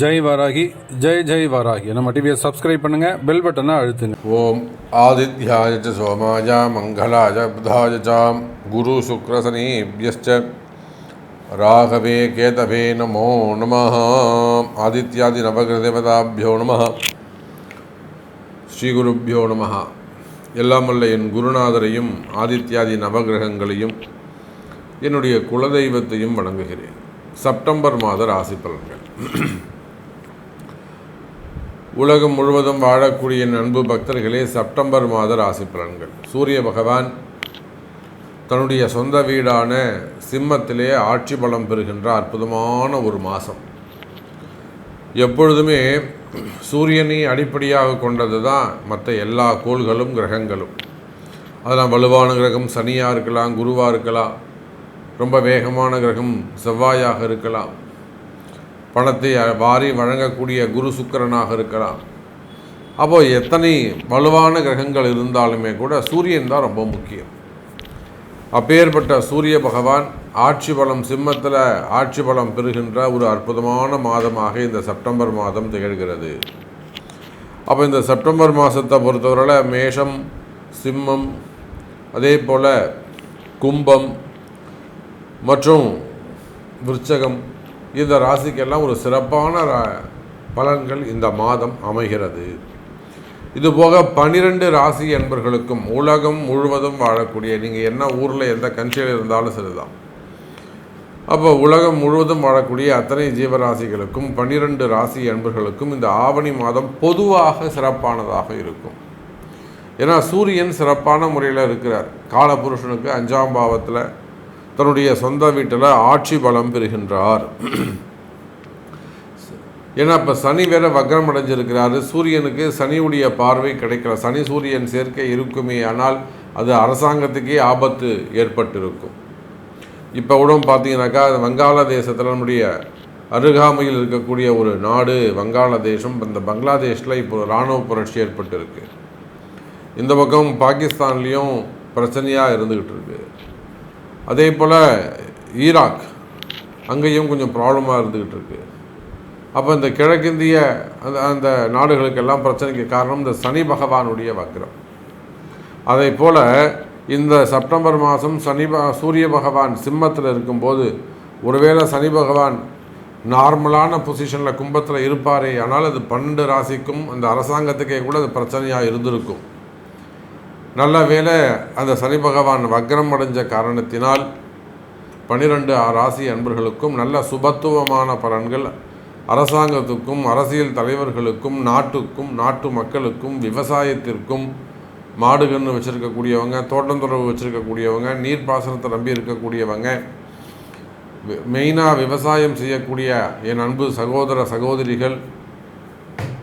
ஜெய் வாராகி ஜெய் ஜெய் வாராகி. நம்ம டிவியை சப்ஸ்கிரைப் பண்ணுங்க பெல் பட்டனை அழுத்துங்க. ஓம் ஆதித்யாய சோமாய மங்களாய புதாய சாம் குரு சுக்ரசனீபியश्च ராகவே கேதவே நமோ நம ஆதித்யாதி நவகிரதேவதாபியோ நம ஸ்ரீகுருப்பியோ நம எல்லாம் வல்ல என் குருநாதரையும் ஆதித்யாதி நவகிரகங்களையும் என்னுடைய குலதெய்வத்தையும் வணங்குகிறேன். செப்டம்பர் மாத ராசி பலன்கள். உலகம் முழுவதும் வாழக்கூடிய அன்பு பக்தர்களே செப்டம்பர் மாத ராசி பலன்கள். சூரிய பகவான் தன்னுடைய சொந்த வீடான சிம்மத்திலே ஆட்சி பலம் பெறுகின்ற அற்புதமான ஒரு மாதம். எப்பொழுதுமே சூரியனை அடிப்படையாக கொண்டது தான் மற்ற எல்லா கோள்களும் கிரகங்களும். அதெல்லாம் வலுவான கிரகம் சனியாக இருக்கலாம் குருவாக இருக்கலாம் ரொம்ப வேகமான கிரகம் செவ்வாயாக இருக்கலாம். பணத்தை வாரி வழங்கக்கூடிய குரு சுக்கரனாக இருக்கலாம். அப்போ எத்தனை வலுவான கிரகங்கள் இருந்தாலுமே கூட சூரியன் தான் ரொம்ப முக்கியம். அப்பேற்பட்ட சூரிய பகவான் ஆட்சி பலம் சிம்மத்தில் ஆட்சி பலம் பெறுகின்ற ஒரு அற்புதமான மாதமாக இந்த செப்டம்பர் மாதம் திகழ்கிறது. அப்போ இந்த செப்டம்பர் மாதத்தை பொறுத்தவரையில் மேஷம் சிம்மம் அதே போல் கும்பம் மற்றும் விருச்சகம் இந்த ராசிக்கெல்லாம் ஒரு சிறப்பான ரா- பலன்கள் இந்த மாதம் அமைகிறது. இதுபோக பனிரெண்டு ராசி என்பர்களுக்கும் உலகம் முழுவதும் வாழக்கூடிய நீங்கள் என்ன ஊரில் எந்த கண்ட்ரியில் இருந்தாலும் சரிதான். அப்போ உலகம் முழுவதும் வாழக்கூடிய அத்தனை ஜீவராசிகளுக்கும் பன்னிரண்டு ராசி என்பர்களுக்கும் இந்த ஆவணி மாதம் பொதுவாக சிறப்பானதாக இருக்கும். ஏன்னா சூரியன் சிறப்பான முறையில் இருக்கிறார். காலபுருஷனுக்கு அஞ்சாம் பாவத்தில் தன்னுடைய சொந்த வீட்டில் ஆட்சி பலம் பெறுகின்றார். ஏன்னா இப்போ சனி வேற வக்ரம் அடைஞ்சிருக்கிறாரு. சூரியனுக்கு சனியுடைய பார்வை கிடைக்கல. சனி சூரியன் சேர்க்கை இருக்குமே ஆனால் அது அரசாங்கத்துக்கே ஆபத்து ஏற்பட்டிருக்கும். இப்போ கூட பார்த்தீங்கன்னாக்கா வங்காளதேசத்தில் நம்முடைய அருகாமையில் இருக்கக்கூடிய ஒரு நாடு வங்காளதேசம் இந்த பங்களாதேஷில் இப்போ இராணுவ புரட்சி ஏற்பட்டிருக்கு. இந்த பக்கம் பாகிஸ்தான்லேயும் பிரச்சனையாக இருந்துக்கிட்டு இருக்கு. அதே போல் ஈராக் அங்கேயும் கொஞ்சம் ப்ராப்ளமாக இருந்துக்கிட்டு இருக்கு அப்போ இந்த கிழக்கிந்திய அந்த அந்த நாடுகளுக்கெல்லாம் பிரச்சனைக்கு காரணம் இந்த சனி பகவானுடைய வக்ரம். அதே போல் இந்த செப்டம்பர் மாதம் சனி ப சூரிய பகவான் சிம்மத்தில் இருக்கும்போது ஒருவேளை சனி பகவான் நார்மலான பொசிஷனில் கும்பத்தில் இருப்பாரே ஆனால் அது பன்னெண்டு ராசிக்கும் அந்த அரசாங்கத்துக்கே கூட அது பிரச்சனையாக இருந்திருக்கும். நல்ல வேளை அந்த சனி பகவான் வக்ரம் அடைஞ்ச காரணத்தினால் பனிரெண்டு ராசி அன்பர்களுக்கும் நல்ல சுபத்துவமான பலன்கள் அரசாங்கத்துக்கும் அரசியல் தலைவர்களுக்கும் நாட்டுக்கும் நாட்டு மக்களுக்கும் விவசாயத்திற்கும் மாடு கன்று வச்சுருக்கக்கூடியவங்க தோட்டந்துறவு வச்சுருக்கக்கூடியவங்க நீர்ப்பாசனத்தை நம்பி இருக்கக்கூடியவங்க மெயினாக விவசாயம் செய்யக்கூடிய என் அன்பு சகோதர சகோதரிகள்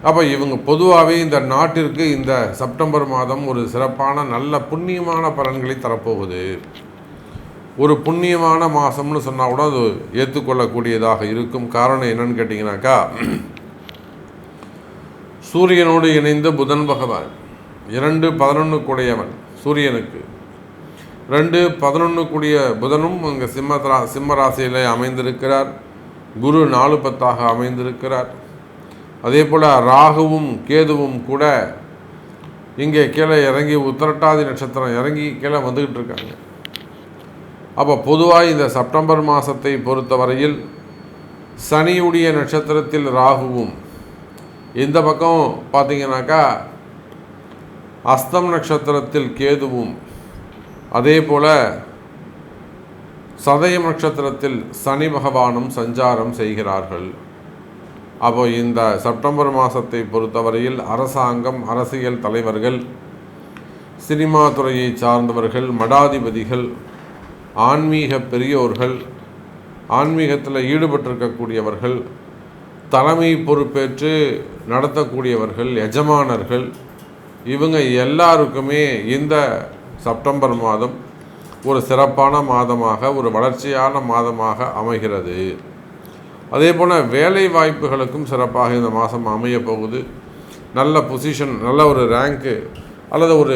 அப்போ இவங்க பொதுவாகவே இந்த நாட்டிற்கு இந்த செப்டம்பர் மாதம் ஒரு சிறப்பான நல்ல புண்ணியமான பலன்களை தரப்போகுது. ஒரு புண்ணியமான மாதம்னு சொன்னால் கூட அது ஏற்றுக்கொள்ளக்கூடியதாக இருக்கும். காரணம் என்னன்னு கேட்டிங்கனாக்கா சூரியனோடு இணைந்த புதன் பகவான். இரண்டு பதினொன்று கூடையவன் சூரியனுக்கு. ரெண்டு பதினொன்று கூடிய புதனும் அங்கே சிம்ம ரா சிம்ம ராசியில் அமைந்திருக்கிறார். குரு நாலு பத்தாக அமைந்திருக்கிறார். அதே போல் ராகுவும் கேதுவும் கூட இங்கே கீழே இறங்கி உத்திரட்டாதி நட்சத்திரம் இறங்கி கீழே வந்துக்கிட்டு இருக்காங்க. அப்போ பொதுவாக இந்த செப்டம்பர் மாதத்தை பொறுத்தவரையில் சனியுடைய நட்சத்திரத்தில் ராகுவும் இந்த பக்கம் பார்த்தீங்கன்னாக்கா அஸ்தம் நட்சத்திரத்தில் கேதுவும் அதே போல் சதயம் நட்சத்திரத்தில் சனி பகவானும் சஞ்சாரம் செய்கிறார்கள். அப்போ இந்த செப்டம்பர் மாதத்தை பொறுத்தவரையில் அரசாங்கம் அரசியல் தலைவர்கள் சினிமா துறையை சார்ந்தவர்கள் மடாதிபதிகள் ஆன்மீக பெரியோர்கள் ஆன்மீகத்தில் ஈடுபட்டிருக்கக்கூடியவர்கள் தலைமை பொறுப்பேற்று நடத்தக்கூடியவர்கள் எஜமானர்கள் இவங்க எல்லாருக்குமே இந்த செப்டம்பர் மாதம் ஒரு சிறப்பான மாதமாக ஒரு வளர்ச்சியான மாதமாக அமைகிறது. அதே போல் வேலை வாய்ப்புகளுக்கும் சிறப்பாக இந்த மாதம் அமைய போகுது. நல்ல பொசிஷன் நல்ல ஒரு ரேங்க்கு அல்லது ஒரு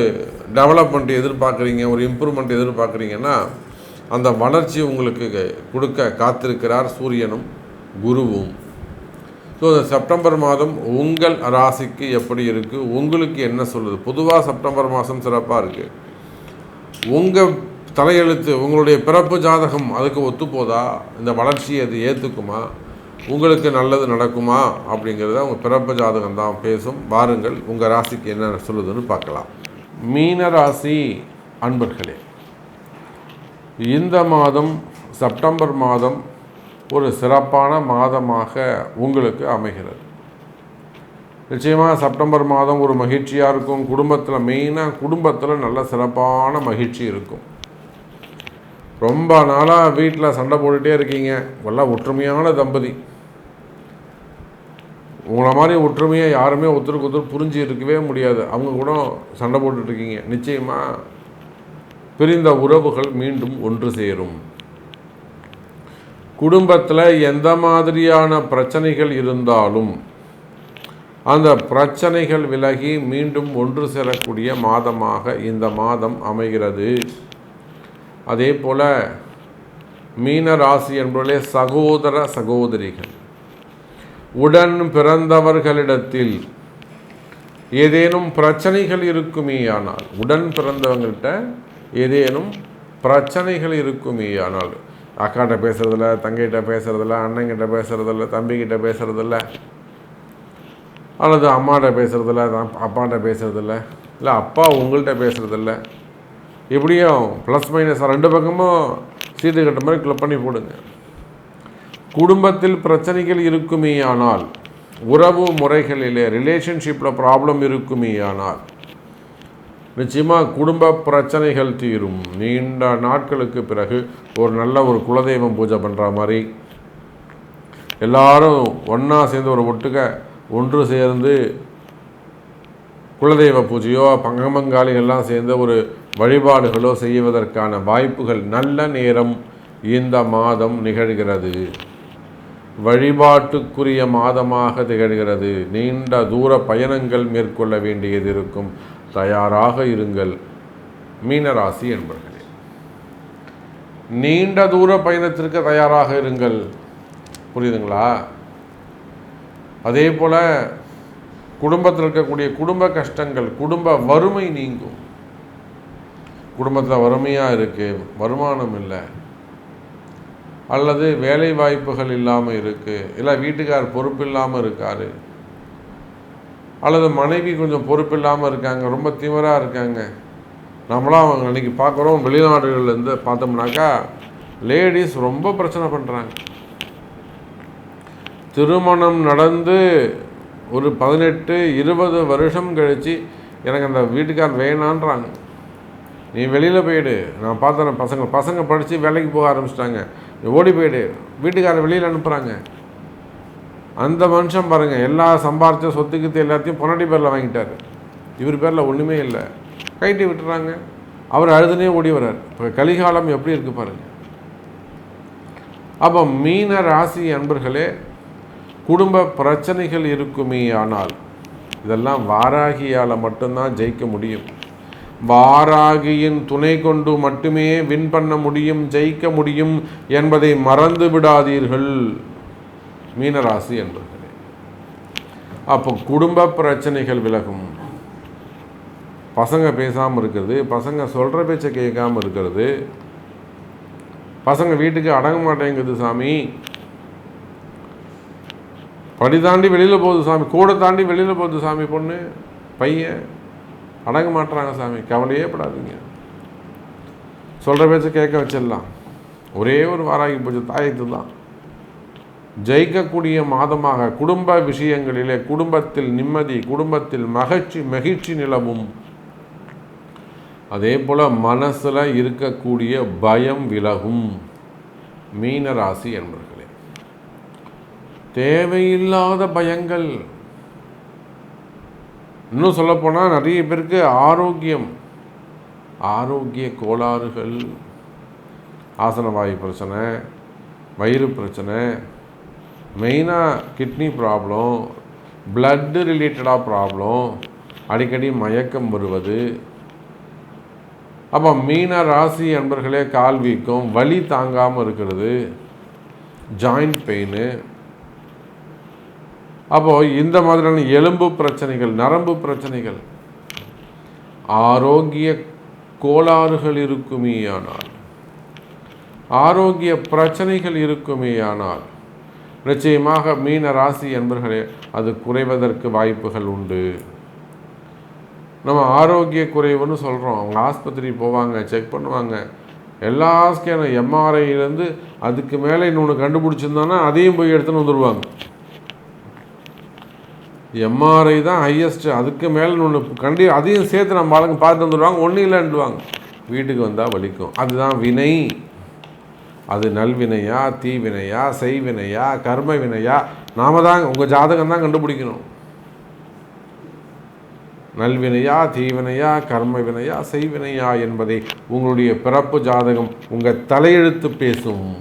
டெவலப்மெண்ட் எதிர்பார்க்குறீங்க ஒரு இம்ப்ரூவ்மெண்ட் எதிர்பார்க்குறீங்கன்னா அந்த வளர்ச்சி உங்களுக்கு கொடுக்க காத்திருக்கிறார் சூரியனும் குருவும். ஸோ இந்த செப்டம்பர் மாதம் உங்கள் ராசிக்கு எப்படி இருக்குது உங்களுக்கு என்ன சொல்லுது? பொதுவாக செப்டம்பர் மாதம் சிறப்பாக இருக்குது உங்கள் தலையெழுத்து உங்களுடைய பிறப்பு ஜாதகம் அதுக்கு ஒத்துப்போதா? இந்த வளர்ச்சியை அது ஏற்றுக்குமா உங்களுக்கு நல்லது நடக்குமா அப்படிங்கிறத உங்கள் பிறப்பு ஜாதகம் தான் பேசும். வாருங்கள் உங்கள் ராசிக்கு என்ன சொல்லுதுன்னு பார்க்கலாம். மீன ராசி அன்பர்களே இந்த மாதம் செப்டம்பர் மாதம் ஒரு சிறப்பான மாதமாக உங்களுக்கு அமைகிறது. நிச்சயமாக செப்டம்பர் மாதம் ஒரு மகிழ்ச்சியாக இருக்கும். குடும்பத்தில் மெயினாக குடும்பத்தில் நல்ல சிறப்பான மகிழ்ச்சி இருக்கும். ரொம்ப நாளாக வீட்டில் சண்டை போட்டுகிட்டே இருக்கீங்க. எல்லாம் ஒற்றுமையான தம்பதி. உங்களை மாதிரி ஒற்றுமையாக யாருமே ஒருத்தருக்கு ஒருத்தர் புரிஞ்சு இருக்கவே முடியாது. அவங்க கூட சண்டை போட்டுட்ருக்கீங்க நிச்சயமாக பிரிந்த உறவுகள் மீண்டும் ஒன்று சேரும். குடும்பத்தில் எந்த மாதிரியான பிரச்சனைகள் இருந்தாலும் அந்த பிரச்சனைகள் விலகி மீண்டும் ஒன்று சேரக்கூடிய மாதமாக இந்த மாதம் அமைகிறது. அதே போல் மீன ராசி என்பவர்களே சகோதர சகோதரிகள். உடன் பிறந்தவர்களிடத்தில் ஏதேனும் பிரச்சனைகள் இருக்குமேயானால் உடன் பிறந்தவங்கள்ட்ட ஏதேனும் பிரச்சனைகள் இருக்குமேயானால் அக்காட்ட பேசுறதில்ல தங்கிட்ட பேசுறதில்ல அண்ணங்கிட்ட பேசுறதில்ல தம்பிக்கிட்ட பேசுறதில்ல அல்லது அம்மாட்ட பேசுறதில்ல அப்பாட்ட பேசுறதில்ல இல்லை அப்பா உங்கள்கிட்ட பேசுறதில்ல இப்படியும் ப்ளஸ் மைனஸ் ரெண்டு பக்கமும் சீட்டு கட்ட மாதிரி கிளப் பண்ணி போடுங்க. குடும்பத்தில் பிரச்சனைகள் இருக்குமேயானால் உறவு முறைகளிலே ரிலேஷன்ஷிப்பில் ப்ராப்ளம் இருக்குமேயானால் நிச்சயமாக குடும்ப பிரச்சனைகள் தீரும். நீண்ட நாட்களுக்கு பிறகு ஒரு நல்ல ஒரு குலதெய்வம் பூஜை பண்ணுற மாதிரி எல்லாரும் ஒன்றா சேர்ந்து ஒரு ஒட்டுக்க ஒன்று சேர்ந்து குலதெய்வ பூஜையோ பங்கமங்காளிகள்லாம் சேர்ந்து ஒரு வழிபாடுகளோ செய்வதற்கான வாய்ப்புகள் நல்ல நேரம் இந்த மாதம் நிகழ்கிறது. வழிபாட்டுக்குரிய மாதமாக திகழ்கிறது. நீண்ட தூர பயணங்கள் மேற்கொள்ள வேண்டியது இருக்கும். தயாராக இருங்கள். மீனராசி என்பர்களே. நீண்ட தூர பயணத்திற்கு தயாராக இருங்கள். புரியுதுங்களா? அதே போல் குடும்பத்தில் இருக்கக்கூடிய குடும்ப கஷ்டங்கள் குடும்ப வறுமை நீங்கும். குடும்பத்தில் வறுமையாக இருக்குது வருமானம் இல்லை. அல்லது வேலை வாய்ப்புகள் இல்லாமல் இருக்குது இல்லை வீட்டுக்கார் பொறுப்பு இல்லாமல் இருக்கார். அல்லது மனைவி கொஞ்சம் பொறுப்பு இல்லாமல் இருக்காங்க. ரொம்ப தீவிராக இருக்காங்க. நம்மளாம் அவங்க அன்றைக்கி பார்க்குறோம் வெளிநாடுகள்லேருந்து பார்த்தோம்னாக்கா லேடிஸ் ரொம்ப பிரச்சனை பண்ணுறாங்க திருமணம் நடந்து ஒரு பதினெட்டு இருபது வருஷம் கழித்து எனக்கு அந்த வீட்டுக்கார் வேணான்றாங்க. நீ வெளியில் போயிடு. நான் பார்த்தேன் பசங்க. பசங்க படித்து வேலைக்கு போக ஆரம்பிச்சிட்டாங்க. ஓடி போயிடு. வீட்டுக்காரர் வெளியில் அனுப்புகிறாங்க அந்த மனுஷன் பாருங்கள் எல்லா சம்பாரித்த சொத்துக்கித்து எல்லாத்தையும் பொன்னாடி பேரில் வாங்கிட்டார். இவர் பேரில் ஒன்றுமே இல்லை. கைட்டி விட்டுறாங்க. அவர் அழுதுனே ஓடி வர்றார். இப்போ கலிகாலம் எப்படி இருக்குது பாருங்கள் அப்போ மீன ராசி அன்பர்களே குடும்ப பிரச்சனைகள் இருக்குமே ஆனால் இதெல்லாம் வாராகியால் மட்டும்தான் ஜெயிக்க முடியும். வாராகியின் துணை கொண்டு மட்டுமே வின் பண்ண முடியும் ஜெயிக்க முடியும் என்பதை மறந்து விடாதீர்கள். மீனராசி என்பர்களே. அப்போ குடும்ப பிரச்சனைகள் விலகும். பசங்க பேசாமல் இருக்கிறது பசங்க சொல்கிற பேச்சை கேட்காம இருக்கிறது. பசங்க வீட்டுக்கு அடங்க மாட்டேங்குது சாமி. படி தாண்டி வெளியில் போகுது சாமி கூட தாண்டி வெளியில் போகுது சாமி பொண்ணு பையன். அடங்க மாட்டுறாங்க சாமி கவலையே படாதீங்க. சொல்கிற பேச்சை கேட்க வச்சிடலாம். ஒரே ஒரு வாராகி பூஜை தாயத்து தான் ஜெயிக்கக்கூடிய மாதமாக குடும்ப விஷயங்களிலே குடும்பத்தில் நிம்மதி குடும்பத்தில் மகிழ்ச்சி மகிழ்ச்சி நிலவும். அதே போல் மனசில் இருக்கக்கூடிய பயம் விலகும். மீன ராசி என்பர்களே தேவையில்லாத பயங்கள் இன்னும் சொல்லப்போனால் நிறைய பேருக்கு ஆரோக்கியம். ஆரோக்கிய கோளாறுகள். ஆசனவாயு பிரச்சனை வயிறு பிரச்சனை மெயினாக கிட்னி ப்ராப்ளம் பிளட்டு ரிலேட்டடாக ப்ராப்ளம் அடிக்கடி மயக்கம் வருவது. அப்போ மீன ராசி என்பர்களே கால் வீக்கம் வலி தாங்காமல் இருக்கிறது ஜாயிண்ட் பெயின் அப்போது இந்த மாதிரியான எலும்பு பிரச்சனைகள் நரம்பு பிரச்சனைகள் ஆரோக்கிய கோளாறுகள் இருக்குமேயானால் ஆரோக்கிய பிரச்சனைகள் இருக்குமேயானால் நிச்சயமாக மீன ராசி என்பர்களே அது குறைவதற்கு வாய்ப்புகள் உண்டு. நம்ம ஆரோக்கிய குறைவுன்னு சொல்கிறோம் அவங்க ஆஸ்பத்திரி போவாங்க செக் பண்ணுவாங்க. எல்லா ஸ்கேனும் எம்ஆர்ஐலேருந்து அதுக்கு மேலே இன்னொன்று கண்டுபிடிச்சிருந்தோன்னா அதையும் போய் எடுத்துன்னு வந்துடுவாங்க எம்ஆர்ஐ தான் ஹையஸ்ட்டு அதுக்கு மேலே ஒன்று கண்டி அதையும் சேர்த்து நம்ம ஆளுங்க பார்த்து வந்துடுவாங்க. ஒன்றும் இல்லைன்னுவாங்க. வீட்டுக்கு வந்தால் வலிக்கும். அதுதான் வினை. அது நல்வினையா தீவினையா செய்வினையா கர்ம வினையா? நாம தான் உங்கள் ஜாதகம் தான் கண்டுபிடிக்கணும். நல்வினையா தீவினையா கர்ம வினையா செய்வினையா என்பதை உங்களுடைய பிறப்பு ஜாதகம். உங்கள் தலையெழுத்து பேசும்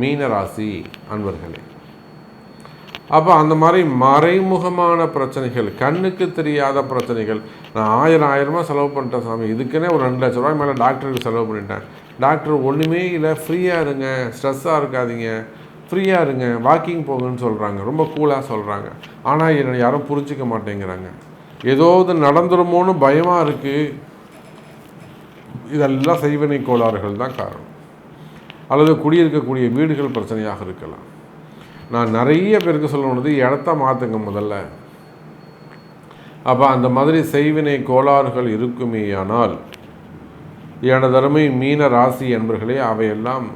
மீனராசி அன்பர்களே. அப்போ அந்த மாதிரி மறைமுகமான பிரச்சனைகள் கண்ணுக்கு தெரியாத பிரச்சனைகள். நான் ஆயிரம் ஆயிரமாக செலவு பண்ணிட்டேன் சாமி. இதுக்குன்னே ஒரு ரெண்டு லட்ச ரூபாய் மேலே டாக்டருக்கு செலவு பண்ணிட்டேன். டாக்டர் ஒன்றுமே இல்லை. ஃப்ரீயாக இருங்க. ஸ்ட்ரெஸ்ஸாக இருக்காதீங்க. ஃப்ரீயாக இருங்க. வாக்கிங் போங்கன்னு சொல்கிறாங்க ரொம்ப கூலாக சொல்கிறாங்க ஆனால் என்னை யாரும் புரிஞ்சிக்க மாட்டேங்கிறாங்க. ஏதாவது நடந்துருமோன்னு பயமாக இருக்குது இதெல்லாம் செய்வினை கோளாறுகள் தான் காரணம். அல்லது குடியிருக்கக்கூடிய வீடுகள் பிரச்சனையாக இருக்கலாம். நான் நிறைய பேருக்கு சொல்லணுது இடத்த மாற்றுங்க முதல்ல. அப்போ அந்த மாதிரி செய்வினை கோளாறுகள் இருக்குமேயானால் எனதருமை மீன ராசி என்பர்களே அவையெல்லாம்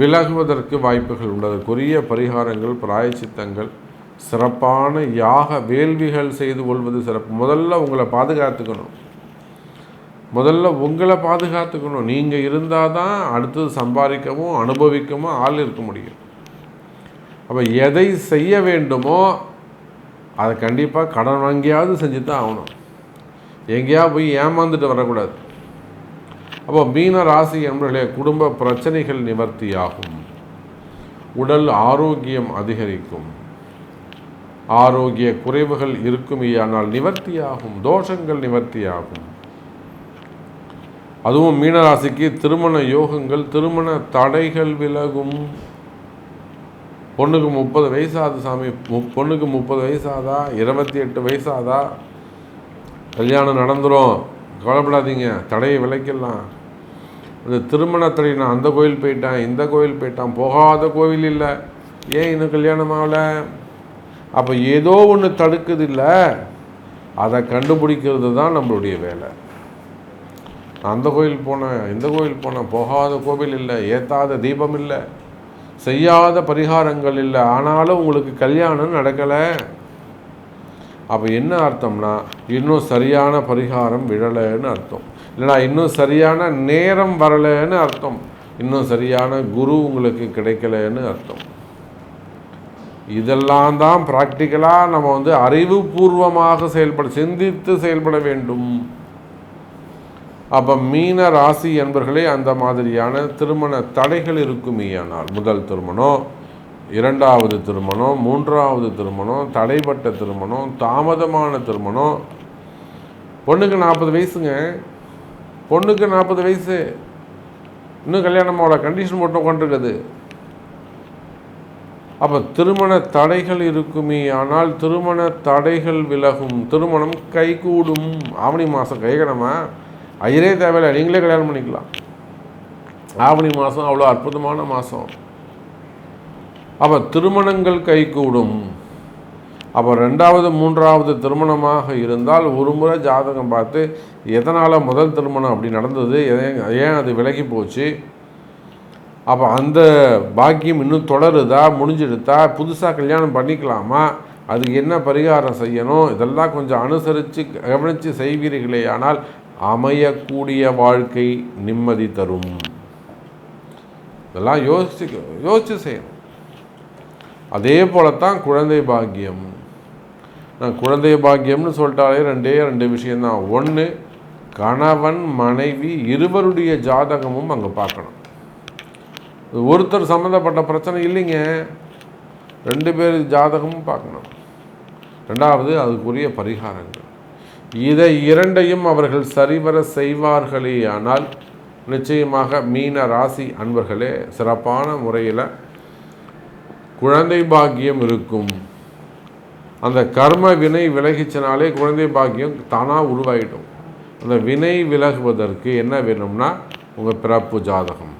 விலகுவதற்கு வாய்ப்புகள் உள்ளது. அதற்குரிய பரிகாரங்கள் பிராயச்சித்தங்கள் சிறப்பான யாக வேள்விகள் செய்து கொள்வது சிறப்பு. முதல்ல உங்களை பாதுகாத்துக்கணும். முதல்ல உங்களை பாதுகாத்துக்கணும். நீங்கள் இருந்தால் தான் அடுத்தது சம்பாதிக்கவும் அனுபவிக்கவும் ஆள் இருக்க முடியும். அப்போ எதை செய்ய வேண்டுமோ அதை கண்டிப்பாக கடன் வாங்கியாவது செஞ்சு தான் ஆகணும். எங்கேயா போய் ஏமாந்துட்டு வரக்கூடாது. அப்போ மீன ராசி என்பவர்களே குடும்ப பிரச்சனைகள் நிவர்த்தியாகும். உடல் ஆரோக்கியம் அதிகரிக்கும். ஆரோக்கிய குறைவுகள் இருக்குமேயானால் நிவர்த்தியாகும். தோஷங்கள் நிவர்த்தியாகும். அதுவும் மீனராசிக்கு திருமண யோகங்கள் திருமண தடைகள் விலகும். பொண்ணுக்கு முப்பது வயசாகுது சாமி. மு- பொண்ணுக்கு முப்பது வயசாதா? இருபத்தி எட்டு வயசாதா? கல்யாணம் நடந்துடும் கவலைப்படாதீங்க. தடையை விளைக்கலாம் இந்த திருமண தடை நான் அந்த கோயில் போயிட்டேன் இந்த கோயில் போயிட்டான் போகாத கோவில் இல்லை. ஏன் இன்னும் கல்யாணம் ஆகல? அப்போ ஏதோ ஒன்று தடுக்குது இல்லை? அதை கண்டுபிடிக்கிறது தான் நம்மளுடைய வேலை. நான் அந்த கோயில் போனேன் இந்த கோயில் போனேன் போகாத கோவில் இல்லை ஏத்தாத தீபம் இல்லை. செய்யாத பரிகாரங்கள் இல்லை. ஆனாலும் உங்களுக்கு கல்யாணம் நடக்கலை. அப்போ என்ன அர்த்தம்னா இன்னும் சரியான பரிகாரம் விழலைன்னு அர்த்தம். இல்லைனா இன்னும் சரியான நேரம் வரலைன்னு அர்த்தம். இன்னும் சரியான குரு உங்களுக்கு கிடைக்கலன்னு அர்த்தம். இதெல்லாம் தான் ப்ராக்டிக்கலாக நம்ம வந்து அறிவுபூர்வமாக செயல்பட சிந்தித்து செயல்பட வேண்டும். அப்போ மீன ராசி என்பர்களே அந்த மாதிரியான திருமண தடைகள் இருக்குமேயானால் முதல் திருமணம் இரண்டாவது திருமணம் மூன்றாவது திருமணம் தடைப்பட்ட திருமணம் தாமதமான திருமணம். பொண்ணுக்கு நாற்பது வயசுங்க. பொண்ணுக்கு நாற்பது வயசு. இன்னும் கல்யாணமோட கண்டிஷன் போட்டு உட்காந்துருக்குது. அப்போ திருமண தடைகள் இருக்குமே ஆனால் திருமண தடைகள் விலகும். திருமணம் கைகூடும். ஆவணி மாதம் கைகடமா? ஐயரே தேவையில்லை நீங்களே கல்யாணம் பண்ணிக்கலாம். ஆவணி மாதம் அவ்வளோ அற்புதமான மாதம் அப்போ திருமணங்கள் கைகூடும். அப்போ ரெண்டாவது மூன்றாவது திருமணமாக இருந்தால் ஒரு முறை ஜாதகம் பார்த்து எதனால் முதல் திருமணம் அப்படி நடந்தது ஏன் ஏன் அது விலகி போச்சு? அப்போ அந்த பாக்கியம் இன்னும் தொடருதா முடிஞ்சிடுதா புதுசாக கல்யாணம் பண்ணிக்கலாமா? அதுக்கு என்ன பரிகாரம் செய்யணும்? இதெல்லாம் கொஞ்சம் அனுசரித்து கவனித்து செய்வீர்களே ஆனால் அமையக்கூடிய வாழ்க்கை நிம்மதி தரும். இதெல்லாம் யோசிச்சு யோசிச்சு செய்யணும். அதே போலத்தான் குழந்தை பாக்கியம். நான் குழந்தை பாக்கியம்னு சொல்லிட்டாலே ரெண்டே ரெண்டு விஷயந்தான் ஒன்று கணவன் மனைவி இருவருடைய ஜாதகமும் அங்கே பார்க்கணும். ஒருத்தர் சம்மந்தப்பட்ட பிரச்சனை இல்லைங்க. ரெண்டு பேர் ஜாதகமும் பார்க்கணும். ரெண்டாவது அதுக்குரிய பரிகாரங்கள். இதை இரண்டையும் அவர்கள் சரிவர செய்வார்களே. ஆனால் நிச்சயமாக மீன ராசி அன்பர்களே சிறப்பான முறையில் குழந்தை பாக்கியம் இருக்கும். அந்த கர்ம வினை விலகிச்சினாலே குழந்தை பாக்கியம் தானாக உருவாகிடும் அந்த வினை விலகுவதற்கு என்ன வேணும்னா உங்கள் பிறப்பு ஜாதகம்.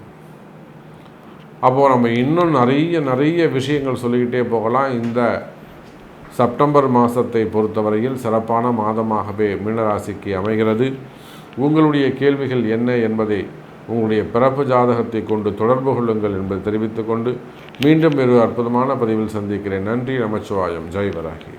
அப்போது நம்ம இன்னும் நிறைய நிறைய விஷயங்கள் சொல்லிக்கிட்டே போகலாம். இந்த செப்டம்பர் மாதத்தை பொறுத்தவரையில் சிறப்பான மாதமாகவே மீனராசிக்கு அமைகிறது. உங்களுடைய கேள்விகள் என்ன என்பதை உங்களுடைய பிறப்பு ஜாதகத்தை கொண்டு தொடர்பு கொள்ளுங்கள் என்பதை தெரிவித்துக்கொண்டு மீண்டும் ஒரு அற்புதமான பதிவில் சந்திக்கிறேன். நன்றி நமச்சிவாயம். ஜெய் வராகி.